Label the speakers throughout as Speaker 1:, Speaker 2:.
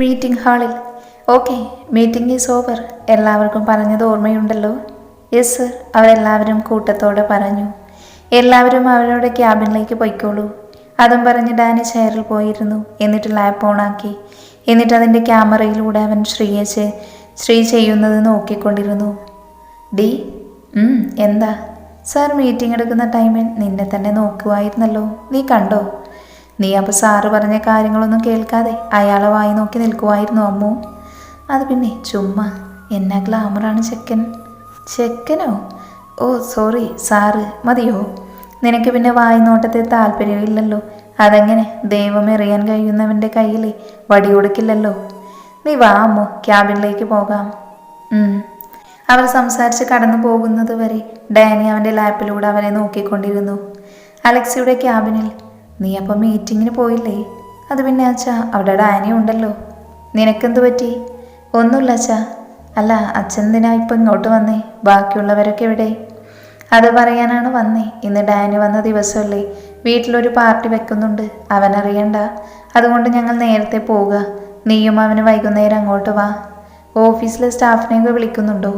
Speaker 1: Meeting ഹാളിൽ. Okay meeting is over. എല്ലാവർക്കും പറഞ്ഞത് ഓർമ്മയുണ്ടല്ലോ? Yes sir. അവരെല്ലാവരും കൂട്ടത്തോടെ പറഞ്ഞു. എല്ലാവരും അവരുടെ ക്യാബിനിലേക്ക് പൊയ്ക്കോളൂ. അതും പറഞ്ഞ് ഡാനി ചെയറിൽ പോയിരുന്നു. എന്നിട്ട് ലാപ്പ് ഓണാക്കി എന്നിട്ട് അതിന്റെ ക്യാമറയിലൂടെ അവൻ ശ്രീയെ ശ്രീ ചെയ്യുന്നത് നോക്കിക്കൊണ്ടിരുന്നു. ഡി എന്താ? സാർ മീറ്റിംഗ് എടുക്കുന്ന ടൈമിൽ നിന്നെ തന്നെ നോക്കുമായിരുന്നല്ലോ നീ കണ്ടോ? നീ അപ്പോൾ സാറ് പറഞ്ഞ കാര്യങ്ങളൊന്നും കേൾക്കാതെ അയാളെ വായി നോക്കി നിൽക്കുമായിരുന്നു അമ്മു. അത് പിന്നെ ചുമ്മാ എന്നാ ഗ്ലാമറാണ് ചെക്കൻ. ചെക്കനോ? ഓ സോറി സാറ് മതിയോ? നിനക്ക് പിന്നെ വായി നോട്ടത്തിൽ താല്പര്യമില്ലല്ലോ. അതെങ്ങനെ? ദൈവം എറിയാൻ കഴിയുന്നവന്റെ കയ്യിൽ വടി കൊടുക്കില്ലല്ലോ. നീ വാ അമ്മു ക്യാബിനിലേക്ക് പോകാം. അവർ സംസാരിച്ച് കടന്നു പോകുന്നത് വരെ ഡാനി അവന്റെ ലാപ്പിലൂടെ അവനെ നോക്കിക്കൊണ്ടിരുന്നു. അലക്സിയുടെ ക്യാബിനിൽ നീ അപ്പോൾ മീറ്റിങ്ങിന് പോയില്ലേ? അത് പിന്നെ അച്ഛാ അവിടെ ഡാനി ഉണ്ടല്ലോ. നിനക്കെന്ത് പറ്റി? ഒന്നുമില്ല അച്ഛാ. അല്ല അച്ഛൻ എന്തിനാ ഇപ്പം ഇങ്ങോട്ട് വന്നേ? ബാക്കിയുള്ളവരൊക്കെ എവിടെ? അത് പറയാനാണ് വന്നേ. ഇന്ന് ഡാനി വന്ന ദിവസമല്ലേ. വീട്ടിലൊരു പാർട്ടി വെക്കുന്നുണ്ട്. അവനറിയണ്ട. അതുകൊണ്ട് ഞങ്ങൾ നേരത്തെ പോവുക. നീയും അവന് വൈകുന്നേരം അങ്ങോട്ട് വാ. ഓഫീസിലെ സ്റ്റാഫിനെയൊക്കെ വിളിക്കുന്നുണ്ടോ?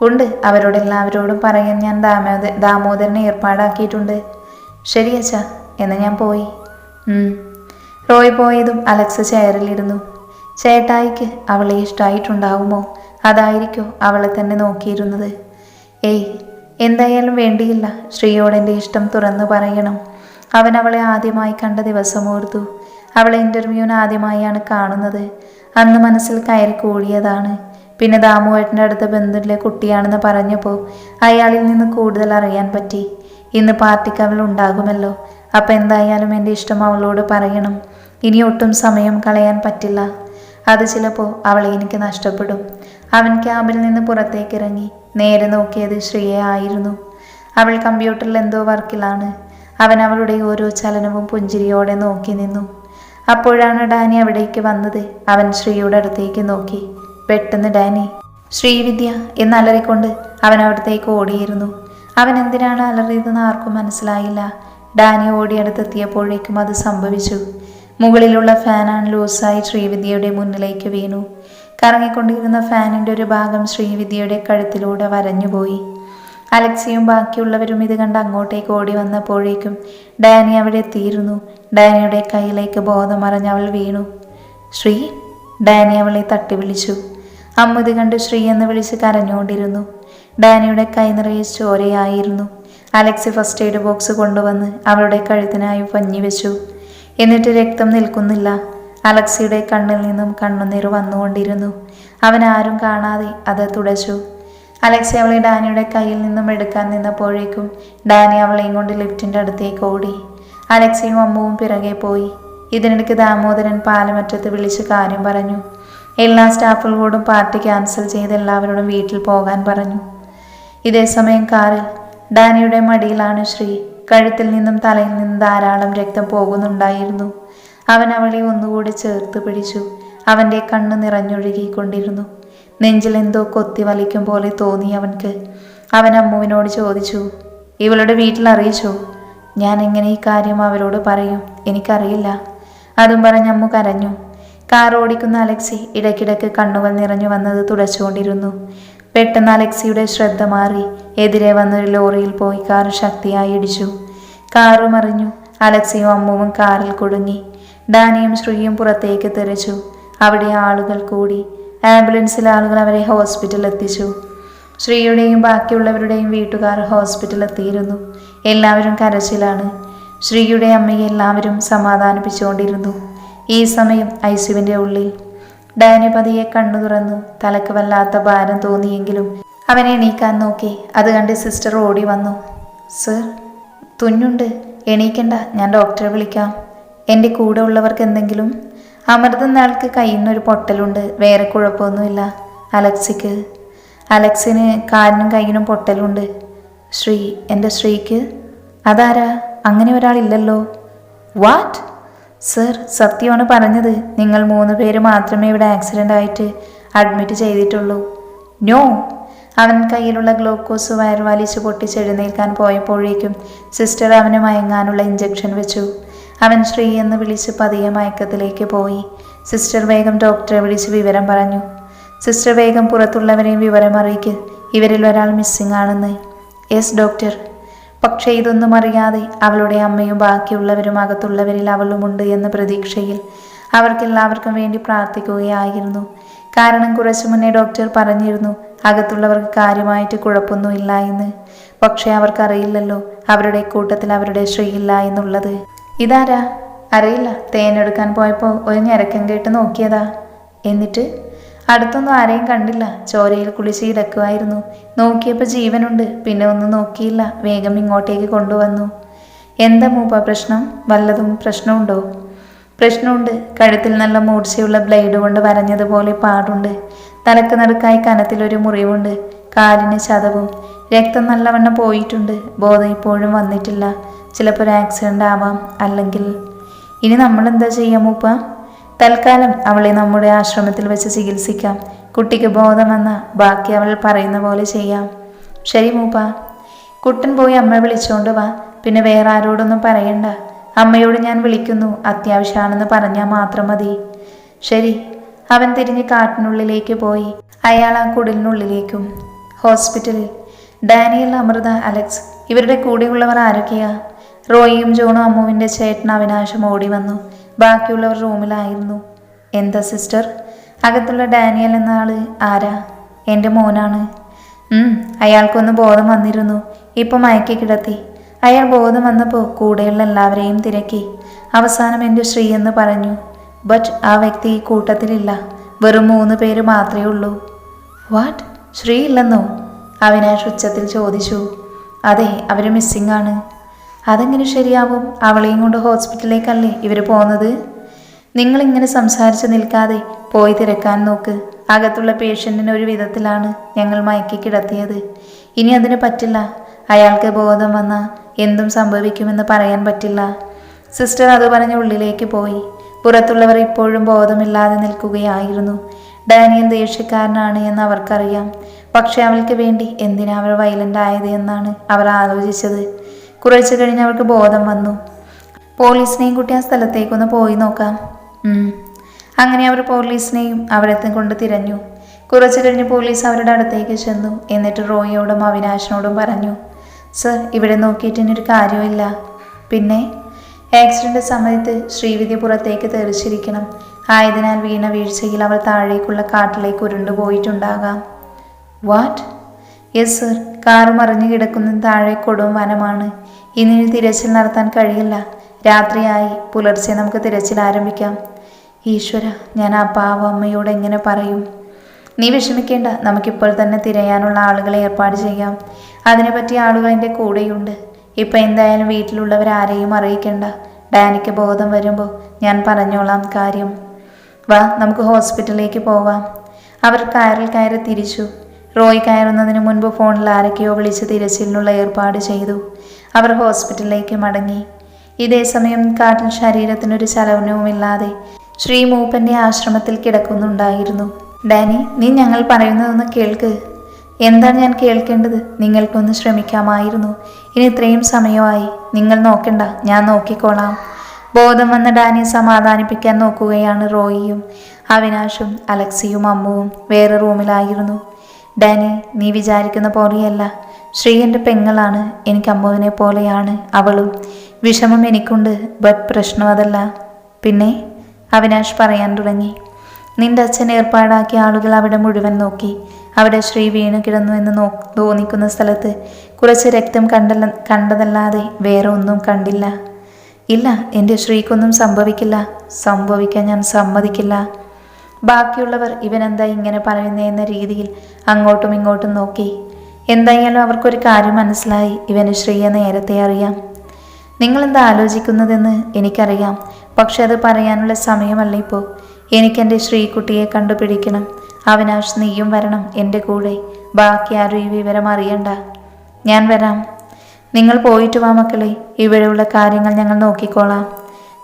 Speaker 1: ഉണ്ട്. അവരോടെല്ലാവരോടും പറയാൻ ഞാൻ ദാമോദ ദാമോദരനെ ഏർപ്പാടാക്കിയിട്ടുണ്ട്. ശരി അച്ഛാ. എന്ന് ഞാൻ പോയി. റോയ് പോയതും അലക്സ് ചെയറിലിരുന്നു. ചേട്ടായിക്ക് അവളെ ഇഷ്ടമായിട്ടുണ്ടാവുമോ അതായിരിക്കോ അവളെ തന്നെ നോക്കിയിരുന്നത്. ഏയ് എന്തായാലും വേണ്ടിയില്ല. ശ്രീയോട് എന്റെ ഇഷ്ടം തുറന്നു പറയണം. അവൻ അവളെ ആദ്യമായി കണ്ട ദിവസം ഓർത്തു. അവളെ ഇന്റർവ്യൂവിന് ആദ്യമായാണ് കാണുന്നത്. അന്ന് മനസ്സിൽ കയറി കൂടിയതാണ്. പിന്നെ ദാമുവേട്ടന്റെ അടുത്ത ബന്ധുവിലെ കുട്ടിയാണെന്ന് പറഞ്ഞപ്പോൾ അയാളിൽ നിന്ന് കൂടുതൽ അറിയാൻ പറ്റി. ഇന്ന് പാർട്ടിക്ക് അവൾ ഉണ്ടാകുമല്ലോ. അപ്പം എന്തായാലും എന്റെ ഇഷ്ടം അവളോട് പറയണം. ഇനി ഒട്ടും സമയം കളയാൻ പറ്റില്ല. അത് ചിലപ്പോൾ അവളെ എനിക്ക് നഷ്ടപ്പെടും. അവൻ ക്യാബിൽ നിന്ന് പുറത്തേക്ക് ഇറങ്ങി നേരെ നോക്കിയത് ശ്രീയെ ആയിരുന്നു. അവൾ കമ്പ്യൂട്ടറിൽ എന്തോ വർക്കിലാണ്. അവൻ അവളുടെ ഓരോ ചലനവും പുഞ്ചിരിയോടെ നോക്കി നിന്നു. അപ്പോഴാണ് ഡാനി അവിടേക്ക് വന്നത്. അവൻ ശ്രീയുടെ അടുത്തേക്ക് നോക്കി. പെട്ടെന്ന് ഡാനി. ശ്രീവിദ്യ എന്ന് അലറിക്കൊണ്ട് അവൻ അവിടത്തേക്ക് ഓടിയിരുന്നു. അവൻ എന്തിനാണ് അലറിയതെന്ന് ആർക്കും മനസ്സിലായില്ല. ഡാനി ഓടിയടുത്തെത്തിയപ്പോഴേക്കും അത് സംഭവിച്ചു. മുകളിലുള്ള ഫാനാൻ ലൂസായി ശ്രീവിദ്യയുടെ മുന്നിലേക്ക് വീണു. കറങ്ങിക്കൊണ്ടിരുന്ന ഫാനിന്റെ ഒരു ഭാഗം ശ്രീവിദ്യയുടെ കഴുത്തിലൂടെ വരഞ്ഞുപോയി. അലക്സിയും ബാക്കിയുള്ളവരും ഇത് കണ്ട് അങ്ങോട്ടേക്ക് ഓടി വന്നപ്പോഴേക്കും ഡാനി അവിടെ എത്തിയിരുന്നു. ഡാനിയുടെ കയ്യിലേക്ക് ബോധം മറഞ്ഞ് അവൾ വീണു. ശ്രീ ഡാനി അവളെ തട്ടി വിളിച്ചു അമ്മ ഇത് കണ്ട് ശ്രീ എന്ന് വിളിച്ച് കരഞ്ഞുകൊണ്ടിരുന്നു. ഡാനിയുടെ കൈ നിറയെ ചോരയായിരുന്നു. അലക്സി ഫസ്റ്റ് എയ്ഡ് ബോക്സ് കൊണ്ടുവന്ന് അവളുടെ കഴുത്തിനായി പഞ്ഞി വെച്ചു. എന്നിട്ട് രക്തം നിൽക്കുന്നില്ല. അലക്സിയുടെ കണ്ണിൽ നിന്നും കണ്ണുനീർ വന്നുകൊണ്ടിരുന്നു. അവൻ ആരും കാണാതെ അത് തുടച്ചു. അലക്സി അവളെ ഡാനിയുടെ കയ്യിൽ നിന്നും എടുക്കാൻ നിന്നപ്പോഴേക്കും ഡാനി അവളെയും കൊണ്ട് ലിഫ്റ്റിന്റെ അടുത്തേക്ക് ഓടി. അലക്സിയും അമ്മുവും പിറകെ പോയി. ഇതിനിടയ്ക്ക് ദാമോദരൻ പാലമറ്റത്ത് വിളിച്ച് കാര്യം പറഞ്ഞു. എല്ലാ സ്റ്റാഫുകളോടും പാർട്ടി ക്യാൻസൽ ചെയ്ത് എല്ലാവരോടും വീട്ടിൽ പോകാൻ പറഞ്ഞു. ഇതേസമയം കാറിൽ ഡാനിയുടെ മടിയിലാണ് ശ്രീ. കഴുത്തിൽ നിന്നും തലയിൽ നിന്നും ധാരാളം രക്തം പോകുന്നുണ്ടായിരുന്നു. അവൻ അവളെ ഒന്നുകൂടി ചേർത്ത് പിടിച്ചു. അവന്റെ കണ്ണ് നിറഞ്ഞൊഴുകിക്കൊണ്ടിരുന്നു. നെഞ്ചിൽ എന്തോ കൊത്തി വലിക്കും പോലെ തോന്നി അവൻക്ക്. അവൻ അമ്മുവിനോട് ചോദിച്ചു ഇവളുടെ വീട്ടിൽ അറിയിച്ചോ? ഞാൻ എങ്ങനെ ഈ കാര്യം അവരോട് പറയും? എനിക്കറിയില്ല. അതും പറഞ്ഞ് അമ്മു കരഞ്ഞു. കാർ ഓടിക്കുന്ന അലക്സി ഇടയ്ക്കിടയ്ക്ക് കണ്ണുകൾ നിറഞ്ഞു വന്നത് തുടച്ചുകൊണ്ടിരുന്നു. പെട്ടെന്ന് അലക്സിയുടെ ശ്രദ്ധ മാറി. എതിരെ വന്നൊരു ലോറിയിൽ പോയി കാർ ശക്തിയായി ഇടിച്ചു. കാറ് മറിഞ്ഞു. അലക്സിയും അമ്മുവും കാറിൽ കുടുങ്ങി. ഡാനിയും ശ്രീയും പുറത്തേക്ക് തെറിച്ചു. അവിടെ ആളുകൾ കൂടി. ആംബുലൻസിൽ ആളുകൾ അവരെ ഹോസ്പിറ്റലിൽ എത്തിച്ചു. ശ്രീയുടെയും ബാക്കിയുള്ളവരുടെയും വീട്ടുകാർ ഹോസ്പിറ്റലിൽ എത്തിയിരുന്നു. എല്ലാവരും കരച്ചിലാണ്. ശ്രീയുടെ അമ്മയെ എല്ലാവരും സമാധാനിപ്പിച്ചുകൊണ്ടിരുന്നു. ഈ സമയം ഐസുവിന്റെ ഉള്ളിൽ ഡാനി പതിയെ കണ്ണു തുറന്നു. തലക്ക് വല്ലാത്ത ഭാരം തോന്നിയെങ്കിലും അവനെ എണീക്കാൻ നോക്കി. അത് കണ്ട് സിസ്റ്റർ ഓടി വന്നു. സർ തുന്നുണ്ട്. എണീക്കണ്ട. ഞാൻ ഡോക്ടറെ വിളിക്കാം. എന്റെ കൂടെ ഉള്ളവർക്ക് എന്തെങ്കിലും? അമൃതം നാൾക്ക് കയ്യിൽ നിന്നൊരു പൊട്ടലുണ്ട്. വേറെ കുഴപ്പമൊന്നുമില്ല. അലക്സിക്ക്. അലക്സിന് കാലിനും കയ്യിനും പൊട്ടലുണ്ട്. ശ്രീ എന്റെ ശ്രീക്ക്? അതാരാ? അങ്ങനെ ഒരാളില്ലല്ലോ. വാട്ട്? സർ സത്യമാണ് പറഞ്ഞത്. നിങ്ങൾ മൂന്ന് പേര് മാത്രമേ ഇവിടെ ആക്സിഡന്റ് ആയിട്ട് അഡ്മിറ്റ് ചെയ്തിട്ടുള്ളൂ. നോ. അവൻ കയ്യിലുള്ള ഗ്ലൂക്കോസ് വയർ വലിച്ചു പൊട്ടിച്ചെഴുന്നേൽക്കാൻ പോയപ്പോഴേക്കും സിസ്റ്റർ അവന് മയങ്ങാനുള്ള ഇഞ്ചക്ഷൻ വെച്ചു. അവൻ ശ്രീ എന്ന് വിളിച്ച് പതിയെ മയക്കത്തിലേക്ക് പോയി. സിസ്റ്റർ വേഗം ഡോക്ടറെ വിളിച്ച് വിവരം പറഞ്ഞു. സിസ്റ്റർ വേഗം പുറത്തുള്ളവരെയും വിവരം അറിയിക്ക് ഇവരിൽ ഒരാൾ മിസ്സിംഗ് ആണെന്ന്. യെസ് ഡോക്ടർ പക്ഷേ ഇതൊന്നും അറിയാതെ അവളുടെ അമ്മയും ബാക്കിയുള്ളവരും അകത്തുള്ളവരിൽ അവളുമുണ്ട് എന്ന പ്രതീക്ഷയിൽ അവർക്കെല്ലാവർക്കും വേണ്ടി പ്രാർത്ഥിക്കുകയായിരുന്നു. കാരണം കുറച്ചു മുന്നേ ഡോക്ടർ പറഞ്ഞിരുന്നു അകത്തുള്ളവർക്ക് കാര്യമായിട്ട് കുഴപ്പമൊന്നുമില്ല എന്ന്. പക്ഷേ അവർക്കറിയില്ലല്ലോ അവരുടെ കൂട്ടത്തിൽ അവരുടെ ശ്രീയില്ല എന്നുള്ളത്. ഇതാരാ? അറിയില്ല. തേനെടുക്കാൻ പോയപ്പോൾ ഒരു ഞരക്കം കേട്ട് നോക്കിയതാ. എന്നിട്ട്? അടുത്തൊന്നും ആരെയും കണ്ടില്ല. ചോരയിൽ കുളിച്ച് കിടക്കുമായിരുന്നു നോക്കിയപ്പോൾ ജീവനുണ്ട്. പിന്നെ ഒന്നും നോക്കിയില്ല. വേഗം ഇങ്ങോട്ടേക്ക് കൊണ്ടുവന്നു. എന്താ മൂപ്പ പ്രശ്നം? വല്ലതും പ്രശ്നമുണ്ടോ? പ്രശ്നമുണ്ട്. കഴുത്തിൽ നല്ല മൂർച്ചയുള്ള ബ്ലേഡ് കൊണ്ട് വരഞ്ഞതുപോലെ പാടുണ്ട്. തലക്ക് നടുക്കായി കനത്തിലൊരു മുറിവുണ്ട്. കാലിന് ചതവും. രക്തം നല്ലവണ്ണം പോയിട്ടുണ്ട്. ബോധം ഇപ്പോഴും വന്നിട്ടില്ല. ചിലപ്പോൾ ഒരു ആക്സിഡന്റ് ആവാം. അല്ലെങ്കിൽ ഇനി നമ്മളെന്താ ചെയ്യാം മൂപ്പ? തൽക്കാലം അവളെ നമ്മുടെ ആശ്രമത്തിൽ വെച്ച് ചികിത്സിക്കാം. കുട്ടിക്ക് ബോധം വന്ന ബാക്കി അവൾ പറയുന്ന പോലെ ചെയ്യാം. ശരി മൂപ്പ. കുട്ടൻ പോയി അമ്മ വിളിച്ചോണ്ട് വാ. പിന്നെ വേറെ ആരോടൊന്നും പറയണ്ട. അമ്മയോട് ഞാൻ വിളിക്കുന്നു. അത്യാവശ്യമാണെന്ന് പറഞ്ഞാൽ മാത്രം മതി. ശരി. അവൻ തിരിഞ്ഞ് കാട്ടിനുള്ളിലേക്ക് പോയി. അയാൾ ആ കുടിലിനുള്ളിലേക്കും. ഹോസ്പിറ്റലിൽ. ഡാനിയൽ അമൃത അലക്സ് ഇവരുടെ കൂടെയുള്ളവർ ആരൊക്കെയാ? റോയിയും ജോണും അമ്മുവിന്റെ ചേട്ടൻ അവിനാശം ഓടി വന്നു. ബാക്കിയുള്ളവർ റൂമിലായിരുന്നു. എന്താ സിസ്റ്റർ? അകത്തുള്ള ഡാനിയൽ എന്ന ആൾ ആരാ? എന്റെ മോനാണ്. അയാൾക്കൊന്ന് ബോധം വന്നിരുന്നു. ഇപ്പം മയക്കി കിടത്തി. അയാൾ ബോധം വന്നപ്പോൾ കൂടെയുള്ള എല്ലാവരെയും തിരക്കി. അവസാനം എന്റെ ശ്രീ എന്ന് പറഞ്ഞു. ബട്ട് ആ വ്യക്തി ഈ കൂട്ടത്തിലില്ല. വെറും മൂന്ന് പേര് മാത്രമേ ഉള്ളൂ. വാട്ട് ശ്രീ ഇല്ലെന്നോ? അവിനാഷ് ഉച്ചത്തിൽ ചോദിച്ചു. അതെ അവർ മിസ്സിംഗ് ആണ്. അതെങ്ങനെ ശരിയാവും? അവളെയും കൊണ്ട് ഹോസ്പിറ്റലിലേക്കല്ലേ ഇവർ പോകുന്നത് നിങ്ങളിങ്ങനെ സംസാരിച്ച് നിൽക്കാതെ പോയി തിരക്കാൻ നോക്ക്. അകത്തുള്ള പേഷ്യന്റിന് ഒരു വിധത്തിലാണ് ഞങ്ങൾ മയക്കി കിടത്തിയത്. ഇനി അതിന് പറ്റില്ല. അയാൾക്ക് ബോധം വന്ന എന്തും സംഭവിക്കുമെന്ന് പറയാൻ പറ്റില്ല. സിസ്റ്റർ അത് പറഞ്ഞ് ഉള്ളിലേക്ക് പോയി. പുറത്തുള്ളവർ ഇപ്പോഴും ബോധമില്ലാതെ നിൽക്കുകയായിരുന്നു. ഡാനിയൽ ദേഷ്യക്കാരനാണ് എന്ന് അവർക്കറിയാം. പക്ഷെ അവൾക്ക് വേണ്ടി എന്തിനാ അവർ വയലന്റ് ആയത് എന്നാണ് അവർ ആലോചിച്ചത്. കുറച്ചു കഴിഞ്ഞ് അവൾക്ക് ബോധം വന്നു. പോലീസിനെയും കുട്ടി ആ സ്ഥലത്തേക്കൊന്ന് പോയി നോക്കാം. അങ്ങനെ അവർ പോലീസിനെയും അവിടത്തെ കൊണ്ട് തിരഞ്ഞു. കുറച്ച് കഴിഞ്ഞ് പോലീസ് അവരുടെ അടുത്തേക്ക് ചെന്നു. എന്നിട്ട് റോയിയോടും അവിനാശിനോടും പറഞ്ഞു സർ ഇവിടെ നോക്കിയിട്ട് ഇനിയൊരു കാര്യമില്ല പിന്നെ ആക്സിഡന്റ് സമയത്ത് ശ്രീവിധി പുറത്തേക്ക് തെറിച്ചിരിക്കണം. ആയതിനാൽ വീണ വീഴ്ചയിൽ അവൾ താഴേക്കുള്ള കാട്ടിലേക്ക് ഉരുണ്ടുപോയിട്ടുണ്ടാകാം. വാട്ട്? Yes sir. കാറ് മറിഞ്ഞു കിടക്കുന്ന താഴെ കൊടും വനമാണ്. ഇനി തിരച്ചിൽ നടത്താൻ കഴിയില്ല. രാത്രിയായി. പുലർച്ചെ നമുക്ക് തിരച്ചിൽ ആരംഭിക്കാം. ഈശ്വര ഞാൻ ആ പാവ അമ്മയോട് എങ്ങനെ പറയും? നീ വിഷമിക്കേണ്ട. നമുക്കിപ്പോൾ തന്നെ തിരയാനുള്ള ആളുകളെ ഏർപ്പാട് ചെയ്യാം. അതിനെപ്പറ്റി ആളുകൾ എന്റെ കൂടെയുണ്ട്. ഇപ്പം എന്തായാലും വീട്ടിലുള്ളവരാരെയും അറിയിക്കേണ്ട. ഡാനിക്ക് ബോധം വരുമ്പോൾ ഞാൻ പറഞ്ഞോളാം കാര്യം. വാ നമുക്ക് ഹോസ്പിറ്റലിലേക്ക് പോവാം. അവർ കയറിൽ കയറി തിരിച്ചു. റോയ് കയറുന്നതിന് മുൻപ് ഫോണിൽ ആരൊക്കെയോ വിളിച്ച് തിരച്ചിലിനുള്ള ഏർപ്പാട് ചെയ്തു. അവർ ഹോസ്പിറ്റലിലേക്ക് മടങ്ങി. ഇതേ സമയം കാട്ടിൽ ശരീരത്തിനൊരു ചലനവുമില്ലാതെ ശ്രീ മൂപ്പന്റെ ആശ്രമത്തിൽ കിടക്കുന്നുണ്ടായിരുന്നു. ഡാനി നീ ഞങ്ങൾ പറയുന്നതൊന്ന് കേൾക്ക്. എന്താണ് ഞാൻ കേൾക്കേണ്ടത്? നിങ്ങൾക്കൊന്ന് ശ്രമിക്കാമായിരുന്നു. ഇനി ഇത്രയും സമയമായി. നിങ്ങൾ നോക്കണ്ട. ഞാൻ നോക്കിക്കോളാം. ബോധം വന്ന ഡാനി സമാധാനിപ്പിക്കാൻ നോക്കുകയാണ് റോയിയും അവിനാഷും അലക്സിയും അമ്മുവും വേറെ റൂമിലായിരുന്നു. ഡാനി നീ വിചാരിക്കുന്ന പോലെയല്ല. ശ്രീ എന്റെ പെങ്ങളാണ്. എനിക്ക് അമ്മുവിനെ പോലെയാണ് അവളും. വിഷമം എനിക്കുണ്ട്. ബട്ട് പ്രശ്നം അതല്ല. പിന്നെ? അവിനാഷ് പറയാൻ തുടങ്ങി. നിന്റെ അച്ഛൻ ഏർപ്പാടാക്കിയ ആളുകൾ അവിടെ മുഴുവൻ നോക്കി. അവിടെ ശ്രീ വീണു കിടന്നു എന്ന് നോ തോന്നിക്കുന്ന സ്ഥലത്ത് കുറച്ച് രക്തം കണ്ടല്ല കണ്ടതല്ലാതെ വേറെ ഒന്നും കണ്ടില്ല. ഇല്ല എന്റെ ശ്രീക്കൊന്നും സംഭവിക്കില്ല. സംഭവിക്കാൻ ഞാൻ സമ്മതിക്കില്ല. ബാക്കിയുള്ളവർ ഇവനെന്താ ഇങ്ങനെ പറയുന്നതെന്ന രീതിയിൽ അങ്ങോട്ടും ഇങ്ങോട്ടും നോക്കി. എന്തായാലും അവർക്കൊരു കാര്യം മനസ്സിലായി. ഇവന് ശ്രീയെ നേരത്തെ അറിയാം. നിങ്ങളെന്താ ആലോചിക്കുന്നതെന്ന് എനിക്കറിയാം. പക്ഷെ അത് പറയാനുള്ള സമയമല്ല ഇപ്പോൾ എനിക്കെന്റെ ശ്രീകുട്ടിയെ കണ്ടുപിടിക്കണം. അവിനാശ് നീയും വരണം എന്റെ കൂടെ. ബാക്കി ആരും ഈ വിവരം അറിയണ്ട. ഞാൻ വരാം. നിങ്ങൾ പോയിട്ട് വാ മക്കളെ. ഇവിടെയുള്ള കാര്യങ്ങൾ ഞങ്ങൾ നോക്കിക്കോളാം.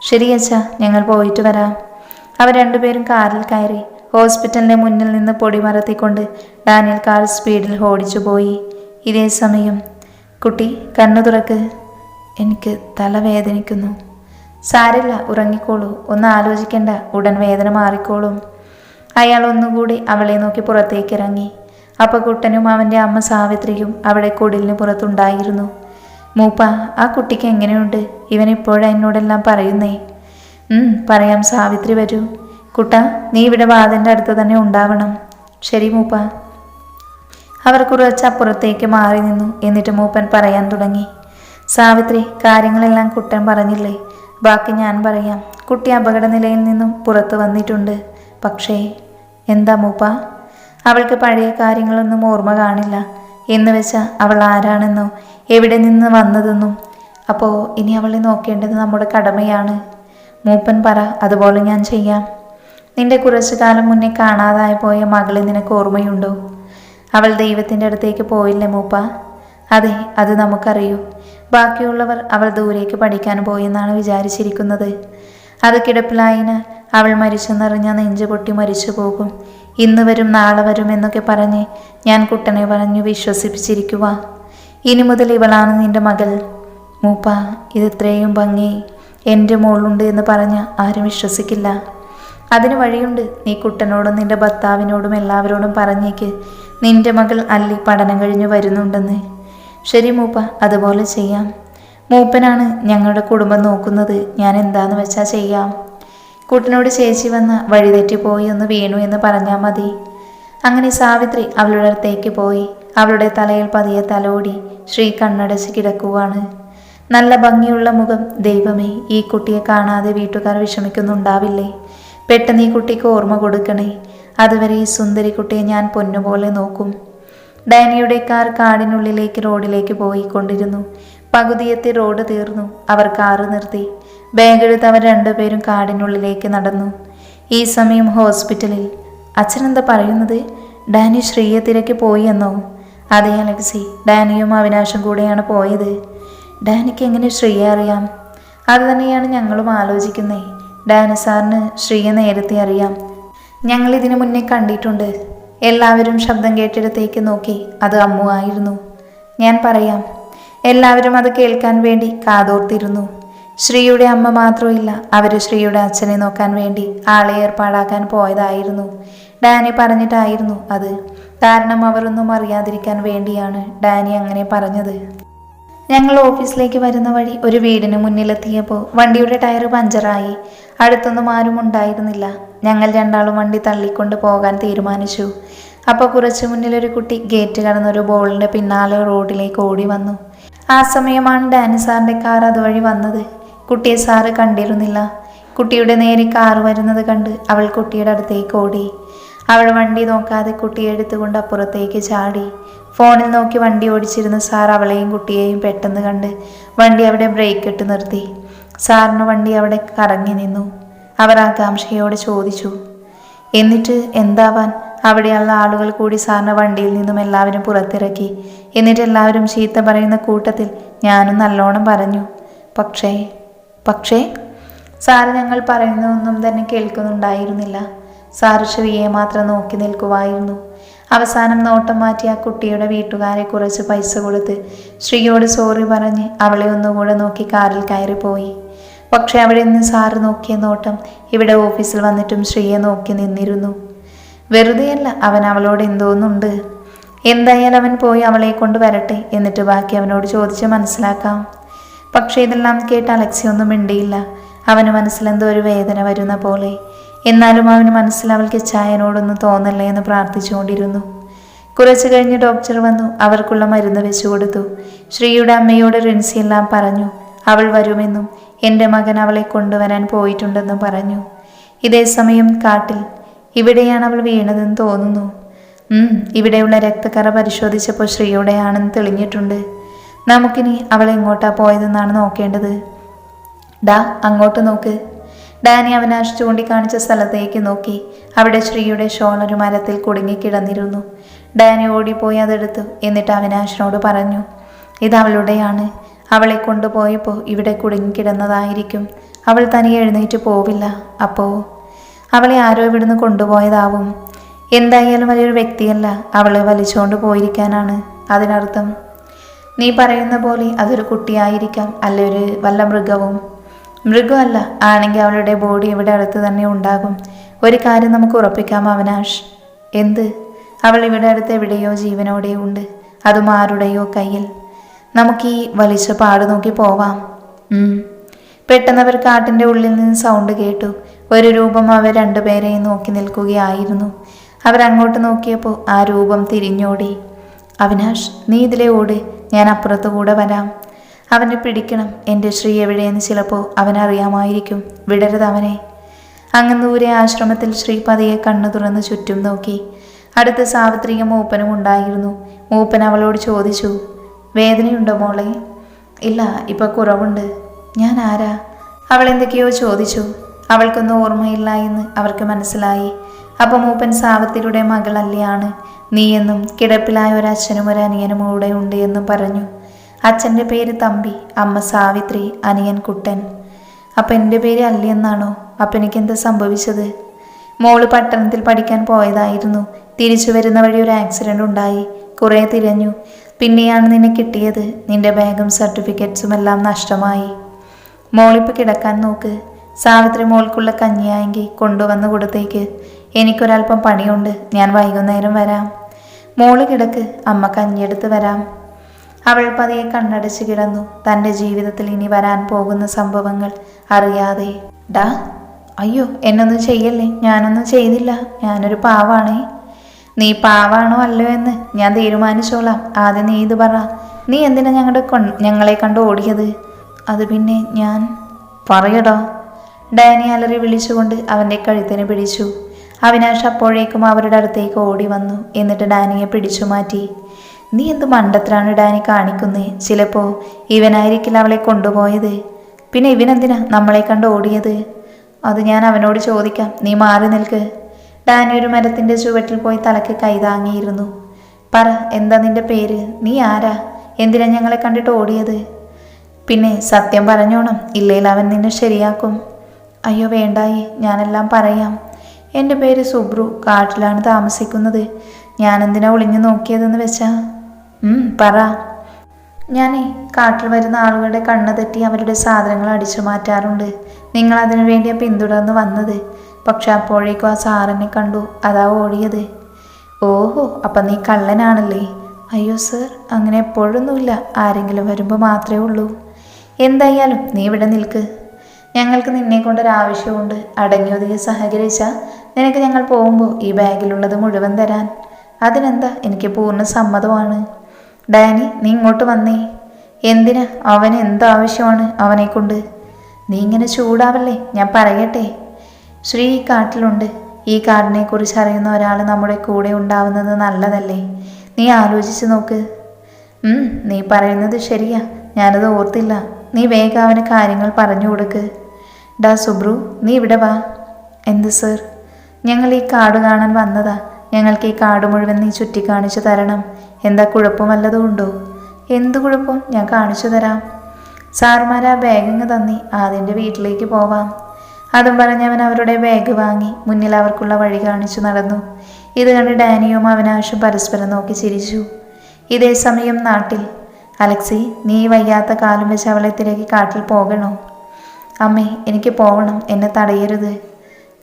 Speaker 1: ശരി അച്ഛ ഞങ്ങൾ പോയിട്ട് വരാം. അവർ രണ്ടുപേരും കാറിൽ കയറി ഹോസ്പിറ്റലിന്റെ മുന്നിൽ നിന്ന് പൊടി മറത്തിക്കൊണ്ട് ഡാനിയൽ കാർ സ്പീഡിൽ ഓടിച്ചു പോയി. ഇതേ സമയം കുട്ടി കണ്ണു തുറക്ക്. എനിക്ക് തലവേദനിക്കുന്നു സാരില്ല ഉറങ്ങിക്കോളൂ. ഒന്ന് ആലോചിക്കേണ്ട. ഉടൻ വേദന മാറിക്കോളും. അയാൾ ഒന്നുകൂടി അവളെ നോക്കി പുറത്തേക്ക് ഇറങ്ങി. അപ്പോൾ കുട്ടനും അവന്റെ അമ്മ സാവിത്രിയും അവിടെ കുടിലിന് പുറത്തുണ്ടായിരുന്നു. മൂപ്പ ആ കുട്ടിക്ക് എങ്ങനെയുണ്ട്? ഇവൻ ഇപ്പോഴെന്നോടെല്ലാം പറയുന്നേ. പറയാം സാവിത്രി വരൂ. കുട്ട നീ ഇവിടെ വാതിന്റെ അടുത്ത് തന്നെ ഉണ്ടാവണം. ശരി മൂപ്പ. അവർ കുറച്ച് അപ്പുറത്തേക്ക് മാറി നിന്നു. എന്നിട്ട് മൂപ്പൻ പറയാൻ തുടങ്ങി. സാവിത്രി കാര്യങ്ങളെല്ലാം കുട്ടൻ പറഞ്ഞില്ലേ? ബാക്കി ഞാൻ പറയാം. കുട്ടി അപകടനിലയിൽ നിന്നും പുറത്തു വന്നിട്ടുണ്ട്. പക്ഷേ എന്താ മൂപ്പ? അവൾക്ക് പഴയ കാര്യങ്ങളൊന്നും ഓർമ്മ കാണില്ല. എന്ന് വെച്ചാൽ അവൾ ആരാണെന്നോ എവിടെ നിന്ന് വന്നതെന്നും. അപ്പോൾ ഇനി അവളെ നോക്കേണ്ടത് നമ്മുടെ കടമയാണ്. മൂപ്പൻ പറ അതുപോലെ ഞാൻ ചെയ്യാം. നിന്റെ കുറച്ചു കാലം മുന്നേ കാണാതായി പോയ മകളെ നിനക്ക് ഓർമ്മയുണ്ടോ? അവൾ ദൈവത്തിന്റെ അടുത്തേക്ക് പോയില്ലേ മൂപ്പ? അതെ അത് നമുക്കറിയൂ. ബാക്കിയുള്ളവർ അവൾ ദൂരേക്ക് പഠിക്കാൻ പോയെന്നാണ് വിചാരിച്ചിരിക്കുന്നത്. അത് കിടപ്പിലായിന് അവൾ മരിച്ചെന്നറിഞ്ഞ നെഞ്ചു പൊട്ടി മരിച്ചു പോകും. ഇന്ന് വരും നാളെ വരും എന്നൊക്കെ പറഞ്ഞ് ഞാൻ കുട്ടനെ പറഞ്ഞു വിശ്വസിപ്പിച്ചിരിക്കുക ഇനി മുതൽ ഇവളാണ് നിന്റെ മകൾ. മൂപ്പ ഇത് ഇത്രയും ഭംഗി. എന്റെ മോളുണ്ട് എന്ന് പറഞ്ഞ ആരും വിശ്വസിക്കില്ല. അതിന് വഴിയുണ്ട്. നീ കുട്ടനോടും നിന്റെ ഭർത്താവിനോടും എല്ലാവരോടും പറഞ്ഞേക്ക്. നിന്റെ മകൾ അല്ലി പഠനം കഴിഞ്ഞു വരുന്നുണ്ടെന്ന്. ശരി മൂപ്പ അതുപോലെ ചെയ്യാം. മൂപ്പനാണ് ഞങ്ങളുടെ കുടുംബം നോക്കുന്നത്. ഞാൻ എന്താന്ന് വെച്ചാൽ ചെയ്യാം. കുട്ടനോട് ചേച്ചി വന്ന വഴിതെറ്റിപ്പോയി ഒന്ന് വീണു എന്ന് പറഞ്ഞാൽ മതി. അങ്ങനെ സാവിത്രി അവളുടെ അടുത്തേക്ക് പോയി. അവളുടെ തലയിൽ പതിയെ തലോടി ശ്രീ കണ്ണടച്ച് കിടക്കുവാണ്. നല്ല ഭംഗിയുള്ള മുഖം. ദൈവമേ ഈ കുട്ടിയെ കാണാതെ വീട്ടുകാർ വിഷമിക്കുന്നുണ്ടാവില്ലേ? പെട്ടെന്ന് ഈ കുട്ടിക്ക് ഓർമ്മ കൊടുക്കണേ. അതുവരെ ഈ സുന്ദരി കുട്ടിയെ ഞാൻ പൊന്നുപോലെ നോക്കും. ഡാനിയുടെ കാർ കാടിനുള്ളിലേക്ക് റോഡിലേക്ക് പോയിക്കൊണ്ടിരുന്നു. പകുതിയെത്തി റോഡ് തീർന്നു. അവർ കാറ് നിർത്തി. ബാഗെടുത്ത് അവർ രണ്ടുപേരും കാടിനുള്ളിലേക്ക് നടന്നു. ഈ സമയം ഹോസ്പിറ്റലിൽ. അച്ഛനെന്താ പറയുന്നത്? ഡാനി ശ്രീയെ തിരക്കി പോയി എന്നോ? അതെ അലക്സി. ഡാനിയും അവിനാശും കൂടെയാണ് പോയത്. ഡാനിക്ക് എങ്ങനെ ശ്രീയെ അറിയാം? അത് തന്നെയാണ് ഞങ്ങളും ആലോചിക്കുന്നത് ഡാനി സാറിന് ശ്രീയെ നേരത്തെ അറിയാം. ഞങ്ങൾ ഇതിനു മുന്നേ കണ്ടിട്ടുണ്ട്. എല്ലാവരും ശബ്ദം കേട്ടിടത്തേക്ക് നോക്കി അത് അമ്മു ആയിരുന്നു. ഞാൻ പറയാം എല്ലാവരും അത് കേൾക്കാൻ വേണ്ടി കാതോർത്തിരുന്നു. ശ്രീയുടെ അമ്മ മാത്രമില്ല അവർ ശ്രീയുടെ അച്ഛനെ നോക്കാൻ വേണ്ടി ആളെ ഏർപ്പാടാക്കാൻ പോയതായിരുന്നു. ഡാനി പറഞ്ഞിട്ടായിരുന്നു അത്. കാരണം അവരൊന്നും അറിയാതിരിക്കാൻ വേണ്ടിയാണ് ഡാനി അങ്ങനെ പറഞ്ഞത്. ഞങ്ങൾ ഓഫീസിലേക്ക് വരുന്ന വഴി ഒരു വീടിന് മുന്നിലെത്തിയപ്പോൾ വണ്ടിയുടെ ടയർ പഞ്ചറായി. അടുത്തൊന്നും ആരും ഉണ്ടായിരുന്നില്ല. ഞങ്ങൾ രണ്ടാളും വണ്ടി തള്ളിക്കൊണ്ട് പോകാൻ തീരുമാനിച്ചു. അപ്പോൾ കുറച്ചു മുന്നിലൊരു കുട്ടി ഗേറ്റ് കടന്നൊരു ബോളിന്റെ പിന്നാലെ റോഡിലേക്ക് ഓടി വന്നു. ആ സമയമാണ് ഡാനി സാറിന്റെ കാർ അതുവഴി വന്നത്. കുട്ടിയെ സാറ് കണ്ടിരുന്നില്ല. കുട്ടിയുടെ നേരെ കാർ വരുന്നത് കണ്ട് അവൾ കുട്ടിയുടെ അടുത്തേക്ക് ഓടി. അവൾ വണ്ടി നോക്കാതെ കുട്ടിയെ എടുത്തുകൊണ്ട് അപ്പുറത്തേക്ക് ചാടി. ഫോണിൽ നോക്കി വണ്ടി ഓടിച്ചിരുന്ന സാർ അവളെയും കുട്ടിയെയും പെട്ടെന്ന് കണ്ട് വണ്ടി അവിടെ ബ്രേക്ക് ഇട്ട് നിർത്തി. സാറിന് വണ്ടി അവിടെ കറങ്ങി നിന്നു. അവർ ആകാംക്ഷയോടെ ചോദിച്ചു എന്നിട്ട് എന്താവാൻ? അവിടെയുള്ള ആളുകൾ കൂടി സാറിന് വണ്ടിയിൽ നിന്നും എല്ലാവരും പുറത്തിറക്കി. എന്നിട്ട് എല്ലാവരും ചീത്ത പറയുന്ന കൂട്ടത്തിൽ ഞാനും നല്ലോണം പറഞ്ഞു. പക്ഷേ പക്ഷേ? സാറ് ഞങ്ങൾ പറയുന്നതൊന്നും തന്നെ കേൾക്കുന്നുണ്ടായിരുന്നില്ല. സാറ് ശ്രീയെ മാത്രം നോക്കി നിൽക്കുമായിരുന്നു അവസാനം നോട്ടം മാറ്റി ആ കുട്ടിയുടെ വീട്ടുകാരെ കുറച്ച് പൈസ കൊടുത്ത് ശ്രീയോട് സോറി പറഞ്ഞ് അവളെ ഒന്നുകൂടെ നോക്കി കാറിൽ കയറിപ്പോയി. പക്ഷെ അവിടെ നിന്ന് സാറ് നോക്കിയ നോട്ടം ഇവിടെ ഓഫീസിൽ വന്നിട്ടും ശ്രീയെ നോക്കി നിന്നിരുന്നു. വെറുതെയല്ല അവൻ അവളോട് എന്തോന്നുണ്ട്? എന്തായാലും അവൻ പോയി അവളെ കൊണ്ട് വരട്ടെ എന്നിട്ട് ബാക്കി അവനോട് ചോദിച്ച് മനസ്സിലാക്കാം. പക്ഷേ ഇതെല്ലാം കേട്ട് അലക്സി ഒന്നും മിണ്ടിയില്ല. അവന് മനസ്സിലെന്തോ ഒരു വേദന വരുന്ന പോലെ. എന്നാലും അവന് മനസ്സിൽ അവൾക്ക് ചായനോടൊന്നും തോന്നല്ലേ എന്ന് പ്രാർത്ഥിച്ചുകൊണ്ടിരുന്നു. കുറച്ചു കഴിഞ്ഞ് ഡോക്ടർ വന്നു. അവർക്കുള്ള മരുന്ന് വെച്ചു കൊടുത്തു. ശ്രീയുടെ അമ്മയോട് റിൻസിയെല്ലാം പറഞ്ഞു. അവൾ വരുമെന്നും എന്റെ മകൻ അവളെ കൊണ്ടുവരാൻ പോയിട്ടുണ്ടെന്നും പറഞ്ഞു. ഇതേ സമയം കാട്ടിൽ ഇവിടെയാണ് അവൾ വീണതെന്ന് തോന്നുന്നു. ഇവിടെയുള്ള രക്തക്കറ പരിശോധിച്ചപ്പോൾ ശ്രീയുടെയാണെന്ന് തെളിഞ്ഞിട്ടുണ്ട്. നമുക്കിനി അവൾ എങ്ങോട്ടാ പോയതെന്നാണ് നോക്കേണ്ടത്. ഡാ അങ്ങോട്ട് നോക്ക്. ഡാനി അവനാശ് ചൂണ്ടിക്കാണിച്ച സ്ഥലത്തേക്ക് നോക്കി. അവിടെ ശ്രീയുടെ ഷോൾ ഒരു മരത്തിൽ കുടുങ്ങിക്കിടന്നിരുന്നു. ഡാനി ഓടിപ്പോയി അതെടുത്തു. എന്നിട്ട് അവിനാശിനോട് പറഞ്ഞു ഇത് അവളുടെയാണ്. അവളെ കൊണ്ടുപോയപ്പോൾ ഇവിടെ കുടുങ്ങിക്കിടന്നതായിരിക്കും. അവൾ തനിയെ എഴുന്നേറ്റ് പോവില്ല. അപ്പോൾ അവളെ ആരോ ഇവിടുന്ന് കൊണ്ടുപോയതാവും. എന്തായാലും വലിയൊരു വ്യക്തിയല്ല. അവളെ വലിച്ചുകൊണ്ട് പോയിരിക്കാനാണ്. അതിനർത്ഥം നീ പറയുന്ന പോലെ അതൊരു കുട്ടിയായിരിക്കാം. അല്ല? ഒരു വല്ല മൃഗവും. മൃഗമല്ല ആണെങ്കിൽ അവളുടെ ബോഡി ഇവിടെ അടുത്ത് തന്നെ ഉണ്ടാകും. ഒരു കാര്യം നമുക്ക് ഉറപ്പിക്കാം അവനാഷ്. എന്ത്? അവൾ ഇവിടെ അടുത്ത് എവിടെയോ ജീവനോടെ ഉണ്ട്. അതും ആരുടെയോ കയ്യിൽ. നമുക്ക് ഈ വലിച്ച പാട് നോക്കി പോവാം. പെട്ടെന്ന് അവർ കാട്ടിന്റെ ഉള്ളിൽ നിന്ന് സൗണ്ട് കേട്ടു. ഒരു രൂപം അവർ രണ്ടുപേരെയും നോക്കി നിൽക്കുകയായിരുന്നു. അവരങ്ങോട്ട് നോക്കിയപ്പോൾ ആ രൂപം തിരിഞ്ഞോടി. അവിനാഷ് നീ ഇതിലെ ഓട്. ഞാൻ അപ്പുറത്തു കൂടെ വരാം. അവനെ പിടിക്കണം. എന്റെ ശ്രീ എവിടെയെന്ന് ചിലപ്പോൾ അവനറിയാമായിരിക്കും. വിടരുത് അവനെ. അങ്ങ് ദൂരെ ആശ്രമത്തിൽ ശ്രീ പതിയെ കണ്ണു തുറന്ന് ചുറ്റും നോക്കി. അടുത്ത സാവിത്രിക മൂപ്പനും ഉണ്ടായിരുന്നു. മൂപ്പൻ അവളോട് ചോദിച്ചു വേദനയുണ്ടോ മോളെ? ഇല്ല ഇപ്പൊ കുറവുണ്ട്. ഞാൻ ആരാ? അവൾ എന്തൊക്കെയോ ചോദിച്ചു. അവൾക്കൊന്നും ഓർമ്മയില്ല എന്ന് അവർക്ക് മനസ്സിലായി. അപ്പൊ മൂപ്പൻ സാവത്തിയുടെ മകളല്ലെയാണ്? നീയെന്നും കിടപ്പിലായ ഒരു അച്ഛനും ഒരു അനിയനും കൂടെ ഉണ്ട് എന്നും പറഞ്ഞു. അച്ഛന്റെ പേര് തമ്പി അമ്മ സാവിത്രി അനിയൻ കുട്ടൻ. അപ്പം എന്റെ പേര് അല്ലി എന്നാണോ? അപ്പം എനിക്കെന്താ സംഭവിച്ചത്? മോൾ പട്ടണത്തിൽ പഠിക്കാൻ പോയതായിരുന്നു. തിരിച്ചു വരുന്ന വഴി ഒരു ആക്സിഡന്റ് ഉണ്ടായി. കുറേ തിരഞ്ഞു. പിന്നെയാണ് നിന്നെ കിട്ടിയത്. നിന്റെ ബാഗും സർട്ടിഫിക്കറ്റ്സും എല്ലാം നഷ്ടമായി. മോളിപ്പോൾ കിടക്കാൻ നോക്ക്. സാവിത്രി മോൾക്കുള്ള കഞ്ഞിയായെങ്കിൽ കൊണ്ടുവന്ന് കൊടുത്തേക്ക്. എനിക്കൊരല്പം പണിയുണ്ട്. ഞാൻ വൈകുന്നേരം വരാം. മോൾ കിടക്ക്. അമ്മ കഞ്ഞിയെടുത്ത് വരാം. അവൾ പതിയെ കണ്ണടച്ച് കിടന്നു. തന്റെ ജീവിതത്തിൽ ഇനി വരാൻ പോകുന്ന സംഭവങ്ങൾ അറിയാതെ ഡാ അയ്യോ എന്നൊന്നും ചെയ്യല്ലേ? ഞാനൊന്നും ചെയ്തില്ല. ഞാനൊരു പാവാണേ. നീ പാവാണോ അല്ലോ എന്ന് ഞാൻ തീരുമാനിച്ചോളാം. ആദ്യം നീ ഇത് പറ. നീ എന്തിനാ ഞങ്ങളുടെ ഞങ്ങളെ കണ്ട് ഓടിയത്? അത് പിന്നെ ഞാൻ പറയടോ. ഡാനി അലറി വിളിച്ചുകൊണ്ട് അവന്റെ കഴുത്തിന് പിടിച്ചു. അവിനാഷ് അപ്പോഴേക്കും അവരുടെ അടുത്തേക്ക് ഓടി വന്നു. എന്നിട്ട് ഡാനിയെ പിടിച്ചു മാറ്റി. നീ എന്ത് മണ്ടത്തിലാണ് ഡാനി കാണിക്കുന്നേ? ചിലപ്പോ ഇവനായിരിക്കില്ല അവളെ കൊണ്ടുപോയത്. പിന്നെ ഇവനെന്തിനാ നമ്മളെ കണ്ട് ഓടിയത്? അത് ഞാൻ അവനോട് ചോദിക്കാം. നീ മാറി നിൽക്ക്. ഡാനി ഒരു മരത്തിന്റെ ചുവട്ടിൽ പോയി തലക്ക് കൈതാങ്ങിയിരുന്നു പറ എന്താ നിന്റെ പേര്? നീ ആരാ? എന്തിനാ ഞങ്ങളെ കണ്ടിട്ട് ഓടിയത്? പിന്നെ സത്യം പറഞ്ഞോണം ഇല്ലെങ്കിൽ അവൻ നിന്നെ ശരിയാക്കും. അയ്യോ വേണ്ടായി. ഞാനെല്ലാം പറയാം. എന്റെ പേര് സുബ്രു. കാട്ടിലാണ് താമസിക്കുന്നത്. ഞാനെന്തിനാ ഒളിഞ്ഞു നോക്കിയതെന്ന് വെച്ചാ? ഉം, പറ. ഞാനേ കാട്ടിൽ വരുന്ന ആളുകളുടെ കണ്ണ് തെറ്റി അവരുടെ സാധനങ്ങൾ അടിച്ചു മാറ്റാറുണ്ട്. നിങ്ങൾ അതിനു വേണ്ടിയാണ് പിന്തുടർന്ന് വന്നത്. പക്ഷെ അപ്പോഴേക്കും ആ സാറിനെ കണ്ടു. അതാ ഓടിയത്. ഓഹോ അപ്പം നീ കള്ളനാണല്ലേ? അയ്യോ സർ അങ്ങനെ എപ്പോഴൊന്നുമില്ല. ആരെങ്കിലും വരുമ്പോൾ മാത്രമേ ഉള്ളൂ. എന്തായാലും നീ ഇവിടെ നിൽക്ക്. ഞങ്ങൾക്ക് നിന്നെ കൊണ്ടൊരാവശ്യമുണ്ട് അടങ്ങിയൊതുങ്ങി സഹകരിച്ചാൽ നിനക്ക് ഞങ്ങൾ പോകുമ്പോൾ ഈ ബാഗിലുള്ളത് മുഴുവൻ തരാൻ. അതിനെന്താ? എനിക്ക് പൂർണ സമ്മതമാണ്. ഡാനി നീ ഇങ്ങോട്ട് വന്നേ. എന്തിന്? അവന് എന്താവശ്യമാണ് അവനെ കൊണ്ട് നീ ഇങ്ങനെ ചൂടാവല്ലേ? ഞാൻ പറയട്ടെ. ശ്രീ ഈ കാട്ടിലുണ്ട്. ഈ കാടിനെ കുറിച്ച് അറിയുന്ന ഒരാൾ നമ്മുടെ കൂടെ ഉണ്ടാവുന്നത് നല്ലതല്ലേ? നീ ആലോചിച്ച് നോക്ക്. നീ പറയുന്നത് ശരിയാ. ഞാനത് ഓർത്തില്ല. നീ വേഗം അവന് കാര്യങ്ങൾ പറഞ്ഞു കൊടുക്ക്. ഡാ സുബ്രു നീ ഇവിടെ വാ. എന്ത് സർ? ഞങ്ങൾ ഈ കാട് കാണാൻ വന്നതാ. ഞങ്ങൾക്ക് ഈ കാട് മുഴുവൻ നീ ചുറ്റിക്കാണിച്ചു തരണം. എന്താ കുഴപ്പം വല്ലതും ഉണ്ടോ? എന്ത് കുഴപ്പം? ഞാൻ കാണിച്ചു തരാം. സാർമാർ ആ ബാഗിങ് തന്നി. ആദ്യന്റെ വീട്ടിലേക്ക് പോവാം. അതും പറഞ്ഞ് അവൻ അവരുടെ ബാഗ് വാങ്ങി. മുന്നിൽ അവർക്കുള്ള വഴി കാണിച്ചു നടന്നു. ഇത് കണ്ട് ഡാനിയും അവനാശും പരസ്പരം നോക്കി ചിരിച്ചു. ഇതേ സമയം നാട്ടിൽ. അലക്സി നീ വയ്യാത്ത കാലം വെച്ച് തിരക്കി കാട്ടിൽ പോകണോ? അമ്മേ എനിക്ക് പോകണം എന്നെ തടയരുത്.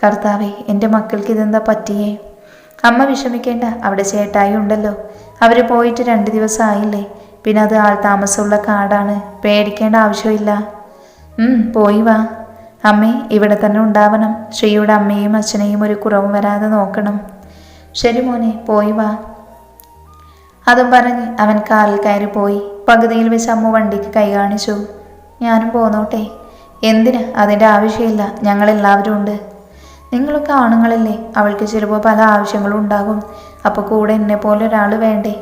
Speaker 1: കർത്താവേ എന്റെ മക്കൾക്ക് ഇതെന്താ പറ്റിയേ? അമ്മ വിഷമിക്കേണ്ട. അവിടെ ചേട്ടായി ഉണ്ടല്ലോ. അവർ പോയിട്ട് രണ്ട് ദിവസം ആയില്ലേ പിന്നെ അത് ആൾ താമസമുള്ള കാടാണ്. പേടിക്കേണ്ട ആവശ്യമില്ല. പോയി വാ. അമ്മേ ഇവിടെ തന്നെ ഉണ്ടാവണം. ശ്രീയുടെ അമ്മയും അച്ഛനെയും ഒരു കുറവും വരാതെ നോക്കണം. ശരി മോനെ പോയി വാ. അതും പറഞ്ഞ് അവൻ കാറിൽ കയറി പോയി. പകുതിയിൽ വെച്ച് അമ്മ വണ്ടിക്ക് കൈ കാണിച്ചു. ഞാനും പോന്നോട്ടെ. എന്തിന്? അതിന്റെ ആവശ്യമില്ല. ഞങ്ങളെല്ലാവരും ഉണ്ട്. നിങ്ങളൊക്കെ ആണുങ്ങളല്ലേ? അവൾക്ക് ചിലപ്പോൾ പല ആവശ്യങ്ങളും ഉണ്ടാകും. അപ്പോൾ കൂടെ എന്നെ പോലെ ഒരാൾ വേണ്ടേ?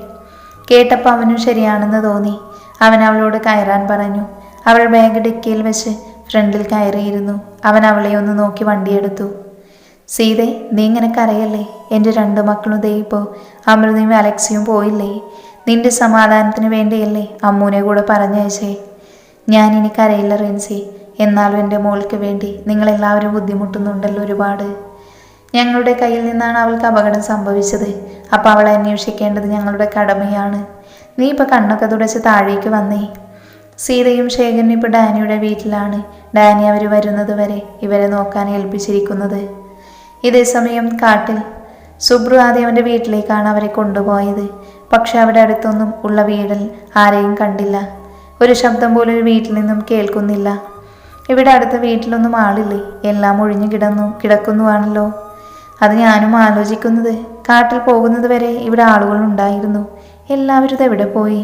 Speaker 1: കേട്ടപ്പോൾ അവനും ശരിയാണെന്ന് തോന്നി. അവൻ അവളോട് കയറാൻ പറഞ്ഞു. അവൾ ബാഗ് ഡിക്കിയിൽ വെച്ച് ഫ്രണ്ടിൽ കയറിയിരുന്നു. അവൻ അവളെ ഒന്ന് നോക്കി വണ്ടിയെടുത്തു. സീതെ നീ ഇങ്ങനെ കരയല്ലേ? എന്റെ രണ്ട് മക്കളും ദേ ഇപ്പോൾ അമൃതയും അലക്സിയും പോയില്ലേ? നിന്റെ സമാധാനത്തിന് വേണ്ടിയല്ലേ അമ്മൂനെ കൂടെ പറഞ്ഞയച്ചേ? ഞാനിനി കരയില്ല റിൻസി. എന്നാലും എന്റെ മോൾക്ക് വേണ്ടി നിങ്ങളെല്ലാവരും ബുദ്ധിമുട്ടുന്നുണ്ടല്ലോ ഒരുപാട്. ഞങ്ങളുടെ കയ്യിൽ നിന്നാണ് അവൾക്ക് അപകടം സംഭവിച്ചത്. അപ്പോൾ അവളെ അന്വേഷിക്കേണ്ടത് ഞങ്ങളുടെ കടമയാണ്. നീ ഇപ്പോൾ കണ്ണൊക്കെ തുടച്ച് താഴേക്ക് വന്നേ. സീതയും ശേഖരനും ഇപ്പോൾ ഡാനിയുടെ വീട്ടിലാണ്. ഡാനി അവർ വരുന്നത് വരെ ഇവരെ നോക്കാൻ ഏൽപ്പിച്ചിരിക്കുന്നത്. ഇതേ സമയം കാട്ടിൽ സുബ്രു ആദ്യം അവന്റെ വീട്ടിലേക്കാണ് അവരെ കൊണ്ടുപോയത്. പക്ഷെ അവിടെ അടുത്തൊന്നും ഉള്ള വീടിൽ ആരെയും കണ്ടില്ല. ഒരു ശബ്ദം പോലും വീട്ടിൽ നിന്നും കേൾക്കുന്നില്ല. ഇവിടെ അടുത്ത വീട്ടിലൊന്നും ആളില്ലേ? എല്ലാം ഒഴിഞ്ഞു കിടന്നു കിടക്കുന്നുവാണല്ലോ. അത് ഞാനും ആലോചിക്കുന്നത്. കാട്ടിൽ പോകുന്നത് വരെ ഇവിടെ ആളുകൾ ഉണ്ടായിരുന്നു. എല്ലാവരും ഇതെവിടെ പോയി?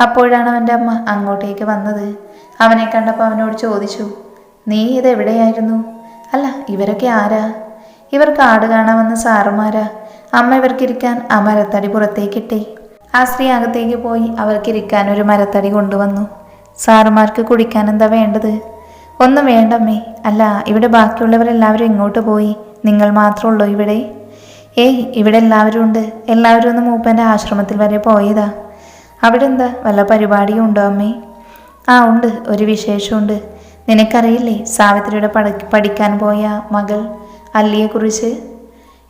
Speaker 1: അപ്പോഴാണ് അവന്റെ അമ്മ അങ്ങോട്ടേക്ക് വന്നത്. അവനെ കണ്ടപ്പോൾ അവനോട് ചോദിച്ചു നീ ഇതെവിടെയായിരുന്നു അല്ല ഇവരൊക്കെ ആരാ? ഇവർ കാട് കാണാൻ വന്ന സാറുമാരാ. അമ്മ ഇവർക്കിരിക്കാൻ ആ മരത്തടി പുറത്തേക്കിട്ടേ. ആ സ്ത്രീ അകത്തേക്ക് പോയി അവർക്കിരിക്കാൻ ഒരു മരത്തടി കൊണ്ടുവന്നു. സാറുമാർക്ക് കുടിക്കാൻ എന്താ വേണ്ടത്? ഒന്നും വേണ്ടമ്മേ അല്ല ഇവിടെ ബാക്കിയുള്ളവരെല്ലാവരും ഇങ്ങോട്ട് പോയി. നിങ്ങൾ മാത്രമുള്ളൂ ഇവിടെ? ഏയ് ഇവിടെ എല്ലാവരും ഉണ്ട്. എല്ലാവരും ഒന്ന് മൂപ്പന്റെ ആശ്രമത്തിൽ വരെ പോയതാ. അവിടെ എന്താ വല്ല പരിപാടിയും ഉണ്ടോ അമ്മേ? ആ ഉണ്ട്. ഒരു വിശേഷമുണ്ട്. നിനക്കറിയില്ലേ സാവിത്രിയുടെ പഠി പഠിക്കാൻ പോയ മകൾ അല്ലിയെക്കുറിച്ച്?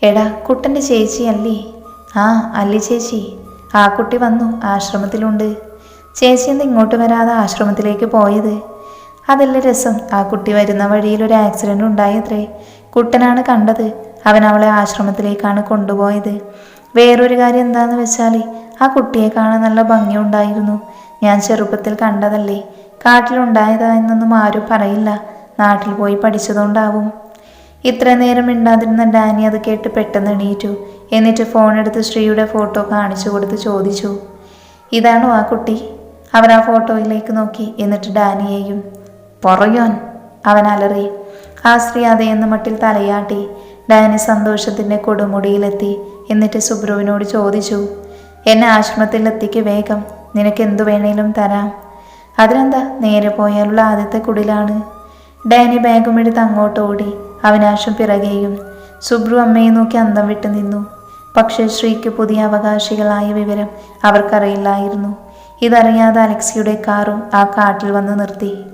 Speaker 1: എടാ കുട്ടന്റെ ചേച്ചി അല്ലേ. ആ അല്ലി ചേച്ചി. ആ കുട്ടി വന്നു ആശ്രമത്തിലുണ്ട്. ചേച്ചി എന്താ ഇങ്ങോട്ട് വരാതെ ആശ്രമത്തിലേക്ക് പോയത്. അതല്ല രസം? ആ കുട്ടി വരുന്ന വഴിയിൽ ഒരു ആക്സിഡന്റ് ഉണ്ടായത്രേ. കുട്ടനാണ് കണ്ടത്. അവൻ അവളെ ആശ്രമത്തിലേക്കാണ് കൊണ്ടുപോയത്. വേറൊരു കാര്യം എന്താന്ന് വെച്ചാൽ ആ കുട്ടിയെ കാണാൻ നല്ല ഭംഗിയുണ്ടായിരുന്നു ഞാൻ ചെറുപ്പത്തിൽ കണ്ടതല്ലേ. കാട്ടിലുണ്ടായതാ എന്നൊന്നും ആരും പറയില്ല. നാട്ടിൽ പോയി പഠിച്ചതുകൊണ്ടാവും. ഇത്ര നേരം മിണ്ടാതിരുന്ന ഡാനി അത് കേട്ട് പെട്ടെന്ന് എണീറ്റു. എന്നിട്ട് ഫോൺ എടുത്ത് ശ്രീയുടെ ഫോട്ടോ കാണിച്ചു കൊടുത്ത് ചോദിച്ചു. ഇതാണോ ആ കുട്ടി? അവർ ആ ഫോട്ടോയിലേക്ക് നോക്കി. എന്നിട്ട് ഡാനിയെയും പൊറയോൻ. അവൻ അലറി ആ സ്ത്രീ അതേന്ന് മട്ടിൽ തലയാട്ടി ഡാനി സന്തോഷത്തിന്റെ കൊടുമുടിയിലെത്തി എന്നിട്ട് സുബ്രുവിനോട് ചോദിച്ചു എന്നെ ആശ്രമത്തിൽ എത്തിക്ക് വേഗം നിനക്ക് എന്തു വേണേലും തരാം. അതിനെന്താ? നേരെ പോയാലുള്ള ആദ്യത്തെ കുടിലാണ്. ഡാനി ബാഗും എടുത്ത് അങ്ങോട്ട് ഓടി അവനാശം പിറകെയും. സുബ്രു അമ്മയെ നോക്കി അന്തം വിട്ടു നിന്നു. പക്ഷേ ശ്രീക്ക് പുതിയ അവകാശികളായ വിവരം അവർക്കറിയില്ലായിരുന്നു. ഇതറിയാതെ അലക്സിയുടെ കാറും ആ കാട്ടിൽ വന്ന് നിർത്തി.